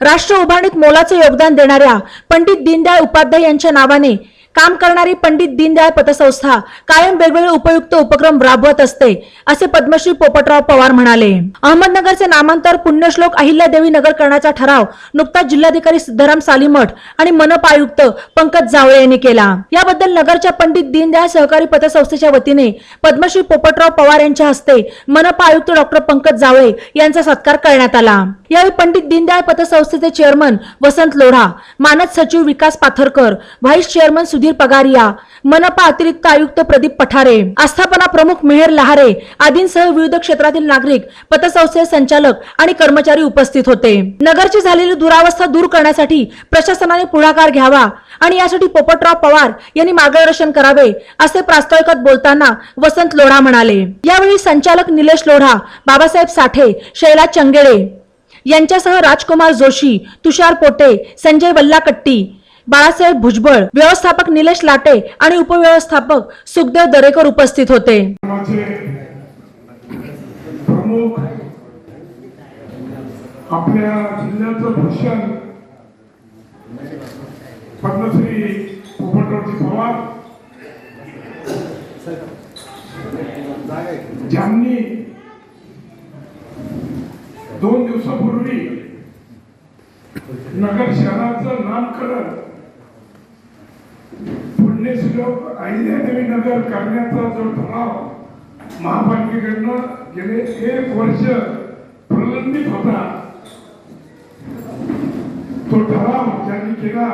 राष्ट्र उभारणीत मोलाचं योगदान देणाऱ्या पंडित दीनदयाळ उपाध्याय यांच्या नावाने काम करणारी पंडित दीनदयाळ पतसंस्था कायम वेगवेगळे उपयुक्त उपक्रम राबवत असते असे पद्मश्री पोपटराव पवार म्हणाले. अहमदनगरचे नामांतर पुण्यश्लोक अहिल्यादेवी नगर करण्याचा ठराव नुकताच जिल्हाधिकारी सिद्धाराम सालीमठ आणि मनपा आयुक्त पंकज जावळे यांनी केला. याबद्दल नगरच्या पंडित दीनदयाळ सहकारी पतसंस्थेच्या वतीने पद्मश्री पोपटराव पवार यांच्या हस्ते मनपा आयुक्त डॉक्टर पंकज जावळे यांचा सत्कार करण्यात आला. यावेळी पंडित दीनदयाळ पतसंस्थेचे चेअरमन वसंत लोढा मानद सचिव विकास पाथरकर व्हाईस चेअरमन सुधीर सुधीर पगारिया मनपा अतिरिक्त आयुक्त प्रदीप पठारे. आस्थापना प्रमुख मेहर लहारे. आदींसह विविध क्षेत्रातील नागरिक पतसंस्थेचे संचालक आणि कर्मचारी उपस्थित होते. नगरची झालेली दुरावस्था दूर करण्यासाठी प्रशासनाने पुढाकार घ्यावा आणि यासाठी पोपटराव पवार यांनी मार्गदर्शन करावे असे प्रास्ताविकात बोलताना वसंत लोढा म्हणाले. यावेळी संचालक निलेश लोढा बाबासाहेब साठे शैला चंगेळे यांच्यासह राजकुमार जोशी तुषार पोटे संजय वल्लाकट्टी बाळासाहेब भुजबळ व्यवस्थापक निलेश लाटे आणि उपव्यवस्थापक सुखदेव दरेकर उपस्थित होते. आपल्या जिल्ह्याचं भूषण पद्मश्री पोपटरावजी पवार ज्यांनी दोन दिवसापूर्वी नगर शहराचं नामकरण पुण्यश्लोक अहिल्यादेवी नगर करण्याचा जो ठराव महापालिकेकडनं गेले एक वर्ष प्रलंबित होता तो ठराव ज्यांनी केला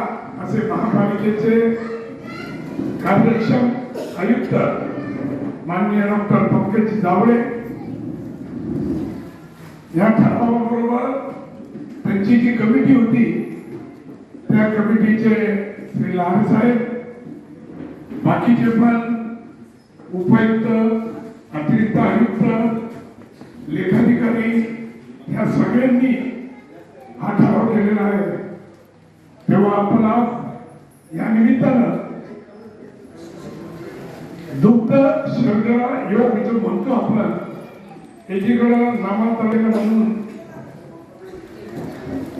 असे महापालिकेचे कार्यक्षम आयुक्त माननीय डॉक्टर पंकज जावळे या ठरावाबरोबर त्यांची जी कमिटी होती त्या कमिटीचे श्री लहान साहेब बाकीचे पण उपायुक्त अतिरिक्त आयुक्त लेखाधिकारी या सगळ्यांनी हा ठराव केलेला आहे. तेव्हा आपण आज या निमित्तानं दुग्ध शर्करा योग जो म्हणतो आपण एकीकडं नामांतरण म्हणून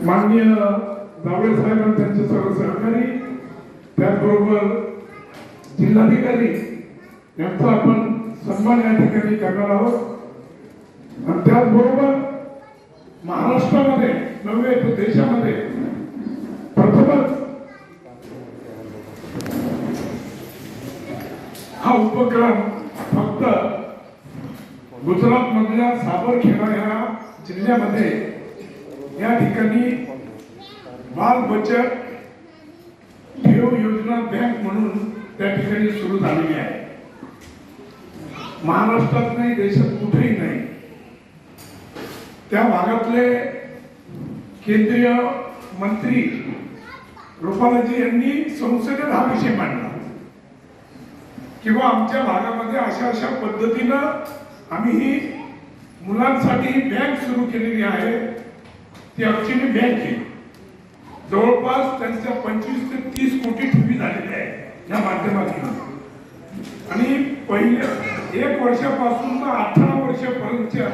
माननीय जावळे साहेब त्यांचे सर्व सहकारी त्याचबरोबर जिल्हाधिकारी यांचा आपण सन्मान या ठिकाणी करणार आहोत. आणि त्याचबरोबर महाराष्ट्रामध्ये नव्हे तर देशामध्ये प्रथमच हा उपक्रम फक्त गुजरात मधल्या साबरखेडा या जिल्ह्यामध्ये या ठिकाणी बाल बचत ठेव योजना बँक म्हणून त्या ठिकाणी सुरू झालेली आहे. महाराष्ट्रात नाही देशात कुठेही नाही. त्या भागातले केंद्रीय मंत्री रुपालाजी यांनी संसदेत हा विषय मांडला. किंवा आमच्या भागामध्ये अशा अशा पद्धतीनं आम्ही ही मुलांसाठी बँक सुरू केलेली आहे. ती आमची बँक आहे. जवळपास त्यांच्या पंचवीस ते तीस कोटी ठेवी झालेल्या आहे. या माध्यमातून. आणि पहिल्या एक वर्षापासून तर अठरा वर्षापर्यंतच्या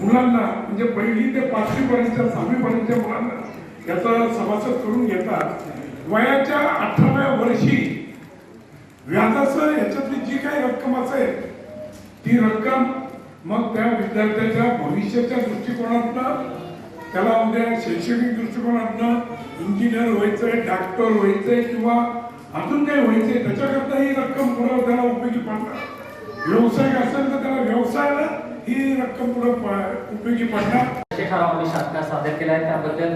मुलांना म्हणजे पहिली ते पाचवी पर्यंत सहावी पर्यंतच्या मुलांना याचा सभासद करून घेतात. वयाच्या अठराव्या वर्षी व्याजाचं याच्यातली जी काही रक्कम असेल ती रक्कम मग त्या विद्यार्थ्याच्या भविष्याच्या दृष्टिकोनातनं त्याला उद्या शैक्षणिक दृष्टिकोनातनं इंजिनियर व्हायचंय डॉक्टर व्हायचंय किंवा अजून काही व्हायचंय त्याच्याकरता ही रक्कम पुढं त्याला उपयोगी पडणार. व्यवसाय असेल तर त्याला व्यवसायाला ही रक्कम पुढं उपयोगी पडणार. आम्ही सत्कार सादर केला आहे त्याबद्दल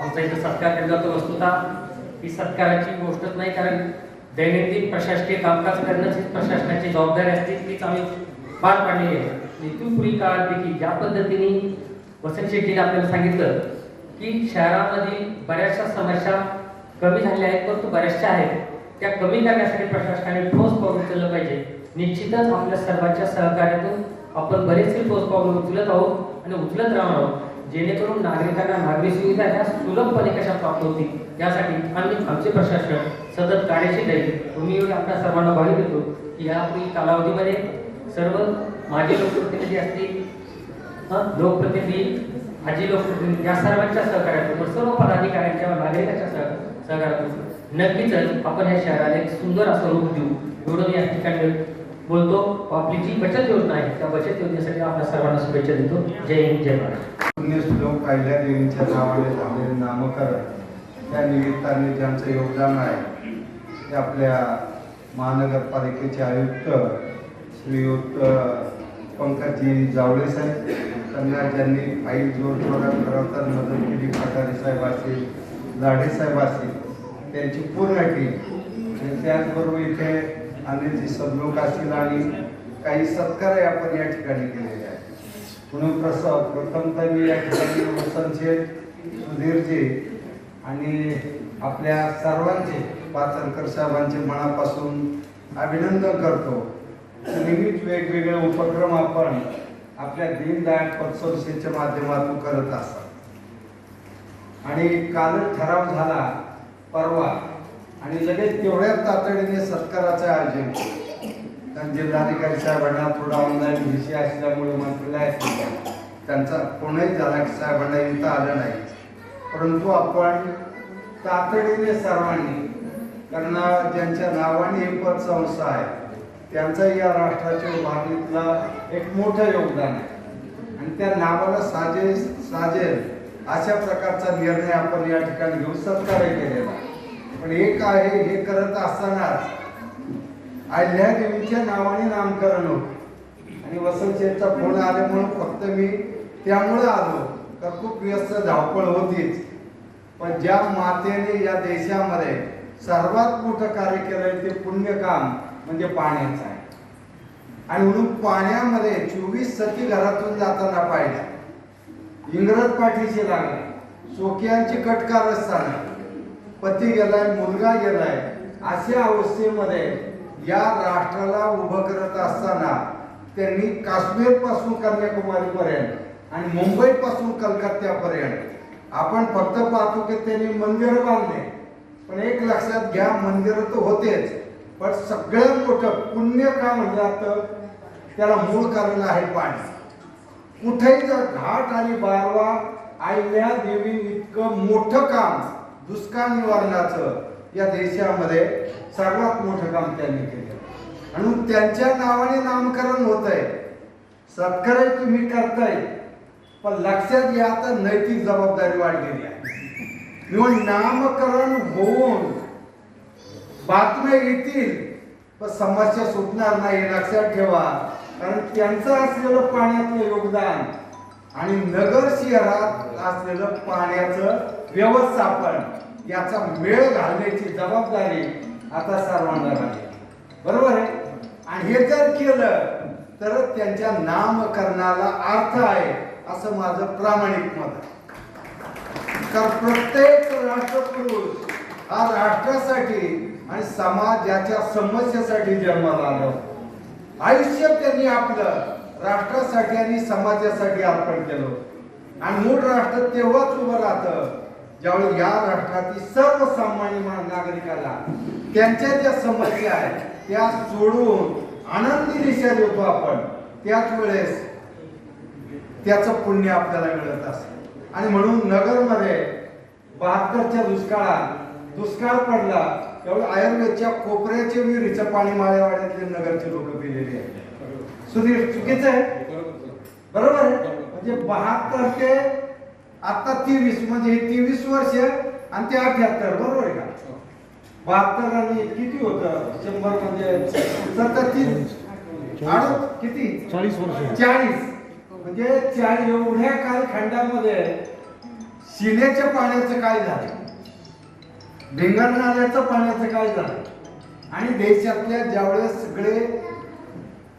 आमचा इथं सत्कार केला जातो. वस्तुता ही सत्काराची गोष्टच नाही कारण दैनंदिन प्रशासकीय कामकाज करणंच ही प्रशासनाची जबाबदारी असते तीच आम्ही पार पाडलेली आहे. इथून काळात देखील ज्या पद्धतीने वसंत शेट्टीने आपल्याला सांगितलं की शहरामध्ये बऱ्याचशा समस्या कमी झालेल्या आहेत परंतु बऱ्याचशा आहेत. त्या कमी करण्यासाठी प्रशासनाने ठोस पाऊल उचललं पाहिजे. निश्चितच आपल्या सर्वांच्या सहकार्यातून आपण बरेचसे ठोस पाऊल उचलत आहोत आणि उचलत राहणार आहोत. जेणेकरून नागरिकांना नागरी सुविधा ह्या सुलभपणे कशा प्राप्त होतील यासाठी आम्ही आमचे प्रशासन सतत कार्यशील राहील. तुम्ही एवढी आपल्या सर्वांना ग्वाही देतो की यापुढील कालावधीमध्ये सर्व माजी लोकप्रतिनिधी असतील लोकप्रतिनिधी माजी लोकप्रतिनिधी या सर्वांच्या सहकार्यातून सर्व पदाधिकाऱ्यांच्या नागरिकांच्या सह सहकार्यातून नक्कीच आपण या शहराला एक सुंदर असं रूप देऊ. एवढं या ठिकाणी बोलतो. आपली जी बचत योजना आहे त्या बचत योजनेसाठी आपल्या सर्वांना शुभेच्छा देतो. जय हिंद जय महाराष्ट्र पुण्यश्लोक नावाने झालेले नामकरण. त्या निमित्ताने ज्यांचं योगदान आहे ते आपल्या महानगरपालिकेचे आयुक्त श्रीयुक्त पंकजी जावळे साहेब त्यांना ज्यांनी फाईल जोरजोरात करतात मदत केली फटारे साहेब असतील लाडे साहेब असतील त्यांची पूर्ण टीम आणि त्याचबरोबर इथे अन्य सदलोक असतील आणि काही सत्कारही आपण या ठिकाणी केलेले आहेत. म्हणून प्रसव प्रथमतः मी या ठिकाणी वसंतचे सुधीरजी आणि आपल्या सर्वांचे पाचरकर साहेबांचे मनापासून अभिनंदन करतो. नेहमीच वेगवेगळे उपक्रम आपण आपल्या दीनदयाळ पतसंस्थेच्या माध्यमातून करत असतात. आणि कालच ठराव झाला परवा. आणि लगेच तेवढ्याच तातडीने सत्काराचं आयोजन कारण जिल्हाधिकारी साहेबांना थोडा ऑनलाईन विषय असल्यामुळे मंत्रालयात त्यांचा कोणीही जिल्हाधिकारी साहेबांना येता आलं नाही. परंतु आपण तातडीने सर्वांनी कारण ज्यांच्या नावाने ही पतसंस्था आहे त्यांचं या राष्ट्राच्या उभारणीतला एक मोठं योगदान आहे. आणि त्या नावाला साजे साजेल अशा प्रकारचा निर्णय आपण या ठिकाणी घेऊन सत्कार्य केलेला पण एक आहे? हे करत असतानाच अहिल्या देवीच्या नावाने नामकरण होतं. आणि वसंतचा फोन म्हणून फक्त मी त्यामुळे आलो. तर खूप व्यस्त धावपळ होतीच. पण ज्या मातेने या देशामध्ये सर्वात मोठं कार्य केलंय ते पुण्य काम म्हणजे पाण्याचं आहे. आणि म्हणून पाण्यामध्ये चोवीस सती घरातून जाताना पाहिल्या. इंग्रज पाठीशी लागले. सोकियांची कटकार असताना पती गेलाय मुलगा गेलाय. अशा अवस्थेमध्ये या राष्ट्राला उभं करत असताना त्यांनी काश्मीरपासून कन्याकुमारी पर्यंत आणि मुंबई पासून कलकत्त्यापर्यंत आपण फक्त पाहतो की त्यांनी मंदिर बांधले. पण एक लक्षात घ्या मंदिर तर होतेच. पण सगळ्यात मोठं पुण्य का म्हणलं तर त्याला मूळ कारण आहे पाणी. कुठेही जर घाट आणि बारवा आईल्या देवी इतकं मोठं काम दुष्काळ निवारणाचं या देशामध्ये सर्वात मोठं काम त्यांनी केलं. म्हणून त्यांच्या नावाने नामकरण होत आहे सत्कार तुम्ही करताय पण लक्षात घ्या आता नैतिक जबाबदारी वाढलेली आहे. म्हणून नामकरण होऊन बातम्या येतील पण समस्या सुटणार नाही लक्षात ठेवा. कारण त्यांचं असलेलं पाण्यातलं योगदान आणि नगर शहरात असलेलं पाण्याचं व्यवस्थापन याचा मेळ घालण्याची जबाबदारी आता सर्वांना लागली बरोबर आहे? आणि हे जर केलं तर त्यांच्या नामकरणाला अर्थ आहे असं माझं प्रामाणिक मत आहे. कारण प्रत्येक राष्ट्रपुरुष हा राष्ट्रासाठी आणि समाजाच्या समस्येसाठी जन्माला आला होता. आयुष्य त्यांनी आपलं राष्ट्रासाठी आणि समाजासाठी अर्पण केलं. आणि मूळ राष्ट्र तेव्हाच उभं राहतं ज्यावेळी या राष्ट्रातील सर्वसामान्य नागरिकाला त्यांच्या ज्या समस्या आहेत त्या सोडून आनंदी दिशा देतो आपण त्याच वेळेस त्याचं पुण्य आपल्याला मिळत असतं आणि म्हणून नगरमध्ये बहात्तरच्या दुष्काळात दुष्काळ पडला त्यावेळी आयुर्वेदच्या कोपऱ्याच्या विहिरीचं पाणी माळेवाड्यातले नगरचे लोक पिलेले आहेत. सुधीर चुकीचं आहे? बरोबर आहे? म्हणजे बहात्तर ते आता तेवीस म्हणजे हे तेवीस वर्ष आणि ते अठ्याहत्तर बरोबर आहे का? बहात्तर आणि किती होतं? शंभर म्हणजे सत्तर तीस? आठ किती? चाळीस वर्ष. चाळीस. म्हणजे चाळीस एवढ्या कालखंडामध्ये शिलेच्या पाण्याचं काय झालं? भिंगण नाल्याचं पाण्याचं काय झालं? आणि देशातल्या ज्यावेळेस सगळे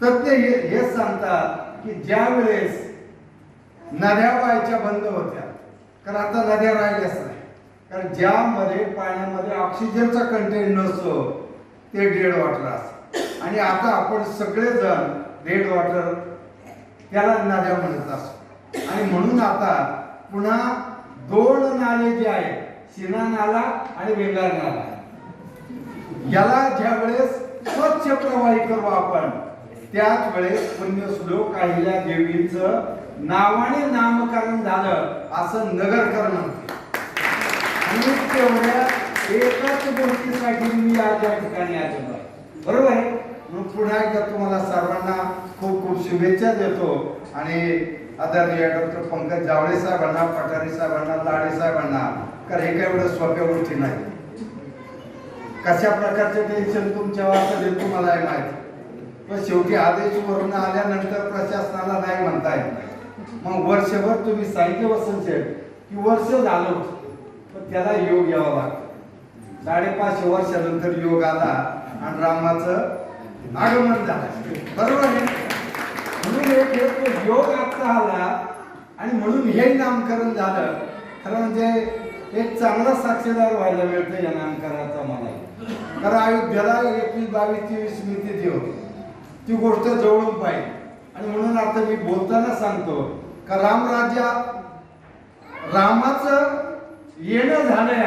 तज्ञ हे हेच सांगतात की ज्या वेळेस नद्या व्हायच्या बंद होत्या कारण आता नद्या राहिल्याच नाही. कारण ज्यामध्ये पाण्यामध्ये ऑक्सिजनचा कंटेंट नसतो ते डेड वॉटर असतं. आणि आता आपण सगळेजण डेड वॉटर त्याला नद्या म्हणत असतो. आणि म्हणून आता पुन्हा दोन नाले जे आहेत शिना नाला आणि वेंगार नाला याला ज्या वेळेस स्वच्छ प्रवाही करू आपण त्याच वेळेस पुण्यश्लोक अहिल्या देवीच नावाने नामकरण झालं असं नगरकर म्हणते आणि तेवढ्या एकाच गोष्टीसाठी मी आज या ठिकाणी आलेलो आहे. बरोबर आहे? मग पुन्हा एकदा तुम्हाला सर्वांना खूप खूप शुभेच्छा देतो. आणि आदरणीय डॉक्टर पंकज जावळे साहेबांना पठारे साहेबांना लाडे साहेबांना कारण हे काही एवढं सोप्या गोष्टी नाही. कशा प्रकारचे टेन्शन तुमच्यावर असेल तुम्हाला आहे माहिती. पण शेवटी आदेश वरून आल्यानंतर प्रशासनाला नाही म्हणता येत. नाही मग वर्षभर तुम्ही साहित्य वसंत शेठ की वर्ष झालं पण त्याला योग यावा लागतो. साडेपाचशे वर्षानंतर योग आला आणि रामाचं आगमन झालं. बरोबर आहे? म्हणून एक तो योग आता आला आणि म्हणून हे नामकरण झालं. खरं म्हणजे एक चांगला साक्षीदार व्हायला मिळतं या नामकरणाचा मला कारण अयोध्येला एकवीस बावीस तेवीस मी देव ती गोष्ट जवळून पाहिजे आणि म्हणून आता मी बोलताना सांगतो का रामराज्या रामाचं येणं झालंय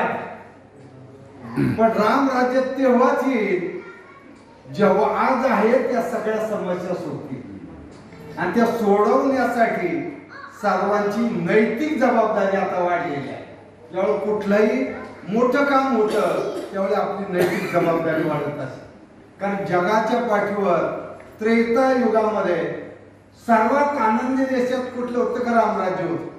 पण राम राज्य तेव्हाच येईल जेव्हा आज आहे त्या सगळ्या समस्या सोडतील. आणि त्या सोडवण्यासाठी सर्वांची नैतिक जबाबदारी आता वाढलेली आहे. त्यावेळी कुठलंही मोठं काम होतं त्यावेळी आपली नैतिक जबाबदारी वाढत असते. कारण जगाच्या पाठीवर त्रेता युगामध्ये सर्वात आनंदी देशात कुठलं होतं का रामराज्य होतं?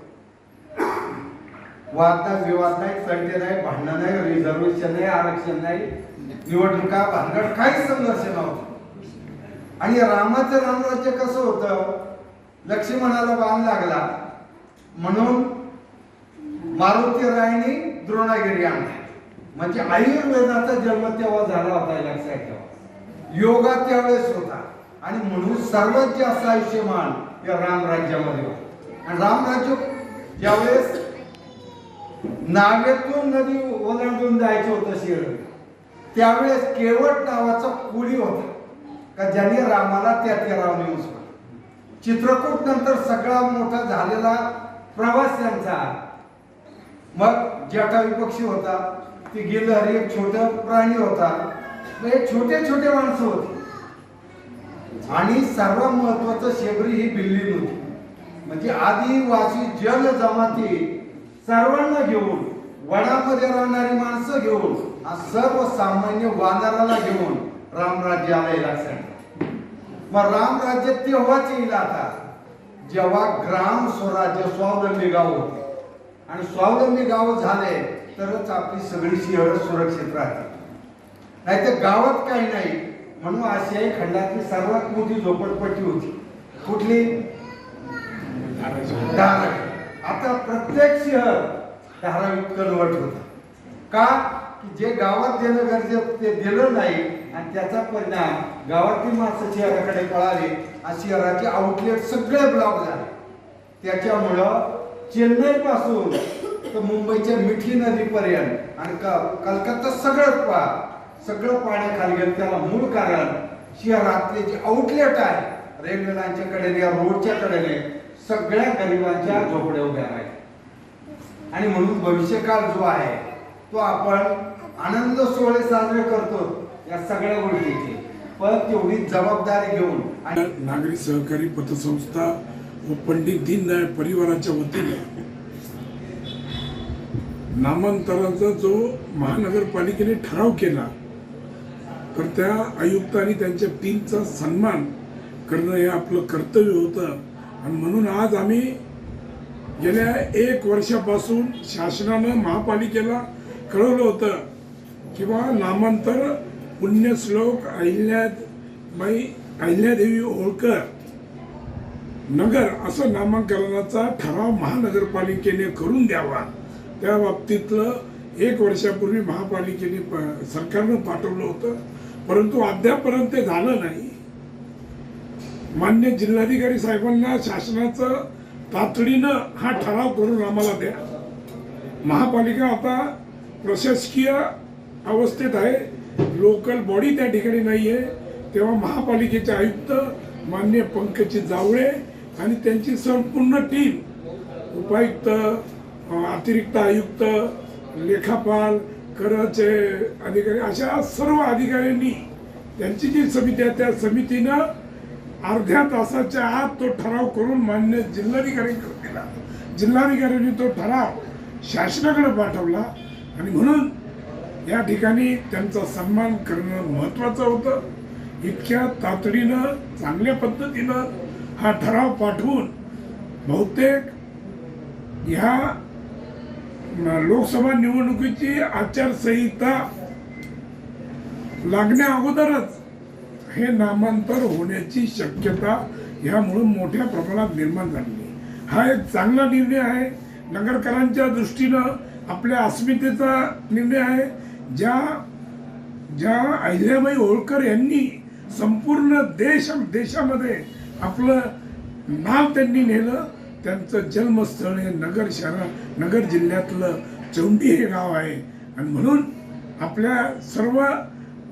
वाद नाही विवाद नाही तंटे नाही भांडणं नाही रिझर्वेशन नाही आरक्षण नाही निवडणुका भानगड काहीच संघर्ष नव्हतं. आणि रामाचं रामराज्य कसं होतं? लक्ष्मणाला बाण लागला. म्हणून मारुती रायणी द्रोणागिरी आणली. म्हणजे आयुर्वेदाचा जन्म तेव्हा झाला होता लक्षात ठेवा. योगा त्यावेळेस होता. आणि म्हणून सर्वात जास्त आयुष्यमान या रामराज्यामध्ये होता. आणि रामराज्य ज्यावेळेस नावेतून नदी ओलांडून जायचं होतं शिर त्यावेळेस केवट नावाचा कुळी होता. का ज्याने रामाला त्या तेराव नेऊन चित्रकूट नंतर सगळा मोठा झालेला प्रवास त्यांचा. मग जटावी पक्षी होता ते गेलं एक छोटा प्राणी होता. हे छोटे छोटे माणसं होते. आणि सर्वात महत्वाचं शेबरी ही बिल्ली होती म्हणजे आदिवासी जनजमाती सर्वांना घेऊन वडामध्ये राहणारी माणसं घेऊन आणि सर्वसामान्य वानराला घेऊन रामराज्य आला लक्षात मग रामराज्य तेव्हाच येईल आता. जेव्हा ग्राम स्वराज्य स्वावलंबी गाव होते. आणि स्वावलंबी गाव झाले तरच आपली सगळी शहरं सुरक्षित राहते नाही तर गावात काही नाही. म्हणून आशियाई खंडातली सर्वात मोठी झोपडपट्टी होती. कुठली? धारावी. आता प्रत्येक शहर धारावीत कन्वर्ट होत का? की जे गावात देणं गरजेचं ते दिलं नाही आणि त्याचा परिणाम गावातील माणसं शहराकडे पळाले आणि शहराचे आउटलेट सगळे ब्लॉक झाले. त्याच्यामुळं चेन्नई पासून तर मुंबईच्या मिठी नदीपर्यंत आणि कलकत्ता सगळं पा सगळं पाण्याखाली गेलं. त्याला मूळ कारण शहरातले जे आउटलेट आहे रेल्वे लाईनच्या कडेने या रोडच्या कडेने सगळ्या गरिबांच्या झोपड्या उभ्या आहेत. आणि म्हणून भविष्यकाळ जो आहे तो आपण आनंद सोहळे साजरे करतो या सगळ्या गोष्टीची. पण तेवढी जबाबदारी घेऊन आणि नागरी सहकारी पतसंस्था व पंडित दीनदयाळ परिवाराच्या वतीने नामांतराचा जो महानगरपालिकेने ठराव केला तर त्या आयुक्त आणि त्यांच्या टीमचा सन्मान करणं हे आपलं कर्तव्य होतं. आणि म्हणून आज आम्ही गेल्या एक वर्षापासून शासनानं महापालिकेला कळवलं होतं किंवा नामांतर पुण्यश्लोक अहिल्याबाई अहिल्यादेवी होळकर नगर असं नामांकरणाचा ठराव महानगरपालिकेने करून द्यावा. त्या बाबतीतलं एक वर्षापूर्वी महापालिकेने प- सरकारनं पाठवलं होतं. परंतु अद्यापर्यंत ते झालं नाही. मान्य जिल्हाधिकारी साहेबांना शासनाचं तातडीनं हा ठराव करून आम्हाला द्या. महापालिका आता प्रशासकीय अवस्थेत आहे. लोकल बॉडी त्या ठिकाणी नाही आहे तेव्हा महापालिकेचे आयुक्त मान्य पंकजी जावळे आणि त्यांची संपूर्ण टीम उपायुक्त अतिरिक्त आयुक्त लेखापाल कराचे अधिकारी अशा सर्व अधिकाऱ्यांनी त्यांची जी समिती आहे त्या समितीनं अर्ध्या तासाच्या आत तो ठराव करून मान्य जिल्हाधिकाऱ्यांकडे दिला जिल्हाधिकाऱ्यांनी तो ठराव शासनाकडे पाठवला आणि म्हणून या ठिकाणी त्यांचा सन्मान करणं महत्वाचं होतं. इतक्या तातडीनं चांगल्या पद्धतीनं हा ठराव पाठवून बहुतेक ह्या लोकसभा निवडणुकीची आचारसंहिता लागण्या अगोदरच हे नामांतर होण्याची शक्यता यामुळे मोठ्या प्रमाणात निर्माण झालेली हा एक चांगला निर्णय आहे. नगरकरांच्या दृष्टीनं आपल्या अस्मितेचा निर्णय आहे. ज्या ज्या अहिल्याबाई होळकर यांनी संपूर्ण देश देशामध्ये आपलं नाव त्यांनी नेलं. त्यांचं जन्मस्थळ हे नगर शहर नगर जिल्ह्यातलं चौंडी हे गाव आहे. आणि म्हणून आपल्या सर्व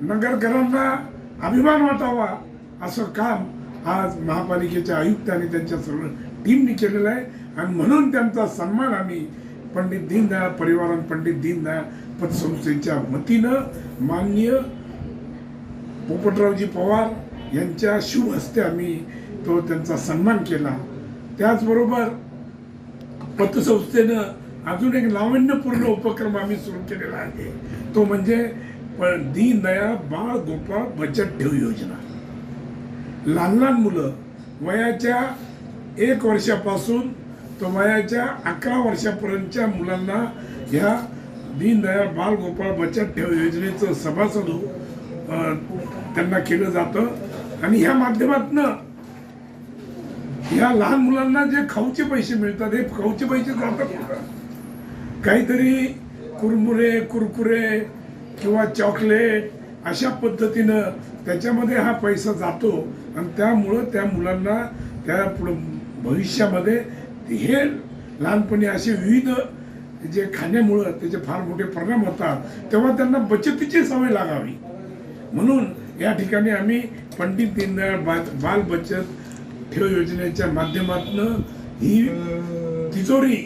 नगरकरांना अभिमान वाटावा असं काम आज महापालिकेच्या आयुक्तांनी त्यांच्या सर्व टीमने केलेलं आहे. आणि म्हणून त्यांचा सन्मान आम्ही पंडित दीनदयाळ परिवार पंडित दीनदयाळ पतसंस्थेच्या वतीनं माननीय पोपटरावजी पवार यांच्या शुभ हस्ते आम्ही तो त्यांचा सन्मान केला. त्याचबरोबर पतसंस्थेनं अजून एक नाविन्यपूर्ण उपक्रम आम्ही सुरू केलेला आहे. तो म्हणजे दीनदयाळ बाळ गोपाळ बचत ठेव योजना. लहान लहान मुलं वयाच्या एक वर्षापासून तो वयाच्या अकरा वर्षापर्यंतच्या मुलांना ह्या दीनदयाळ बाल गोपाळ बचत ठेव योजनेचं सभासद त्यांना केलं जातं. आणि ह्या माध्यमातनं ह्या लहान मुलांना जे खाऊचे पैसे मिळतात हे खाऊचे पैसे जातात काहीतरी कुरमुरे कुरकुरे किंवा चॉकलेट अशा पद्धतीनं त्याच्यामध्ये हा पैसा जातो आणि त्यामुळं त्या मुलांना त्या पुढं भविष्यामध्ये हे लहानपणी असे विविध जे खाण्यामुळं त्याचे फार मोठे परिणाम होतात तेव्हा त्यांना बचतीची सवय लागावी. म्हणून या ठिकाणी आम्ही पंडित दीनदयाळ बा- बाल बचत ठेव योजनेच्या माध्यमातून ही तिजोरी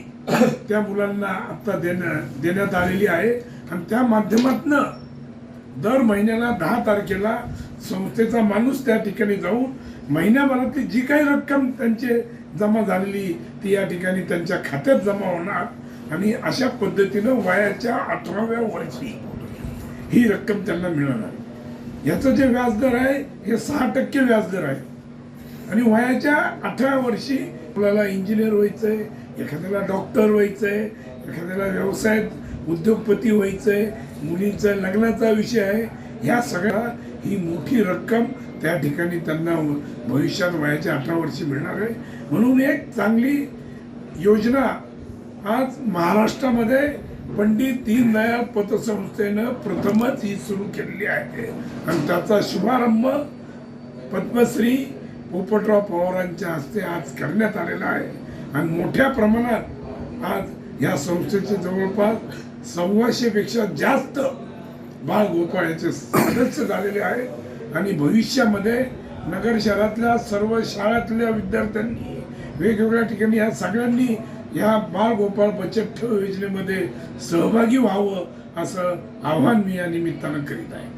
त्या मुलांना आत्ता देण्यात देण्यात आलेली आहे. आणि त्या माध्यमातून दर महिन्याला दहा तारखेला संस्थेचा माणूस त्या ठिकाणी जाऊन महिन्याभरातली जी काही रक्कम त्यांचे जमा झालेली ती या ठिकाणी त्यांच्या खात्यात जमा होणार. आणि अशा पद्धतीनं वयाच्या अठराव्या वर्षी ही रक्कम त्यांना मिळणार याचं जे व्याजदर आहे हे सहा टक्के व्याजदर आहे. आणि वयाच्या अठरा वर्षी आपल्याला इंजिनियर व्हायचं आहे एखाद्याला डॉक्टर व्हायचं आहे एखाद्याला व्यवसायात उद्योगपती व्हायचं आहे मुलींचा लग्नाचा विषय आहे ह्या सगळ्या ही मोठी रक्कम त्या ठिकाणी त्यांना भविष्यात वयाच्या अठरा वर्षी मिळणार आहे. म्हणून एक चांगली योजना आज महाराष्ट्रामध्ये पंडित दीनदयाळ पतसंस्थेनं प्रथमच ही सुरू केलेली आहे. आणि त्याचा शुभारंभ पद्मश्री पोपटराव पवारांच्या हस्ते आज करण्यात आलेला आहे. आणि मोठ्या प्रमाणात आज या संस्थेचे जवळपास सव्वाशेपेक्षा जास्त बाळगोपाळ याचे सदस्य झालेले आहेत. आणि भविष्यामध्ये नगर शहरातल्या सर्व शाळातल्या विद्यार्थ्यांनी वेगवेगळ्या ठिकाणी या सगळ्यांनी या बाळ गोपाळ बचत ठेव योजनेमध्ये सहभागी व्हावं असं आव्हान मी या निमित्तानं करीत आहे.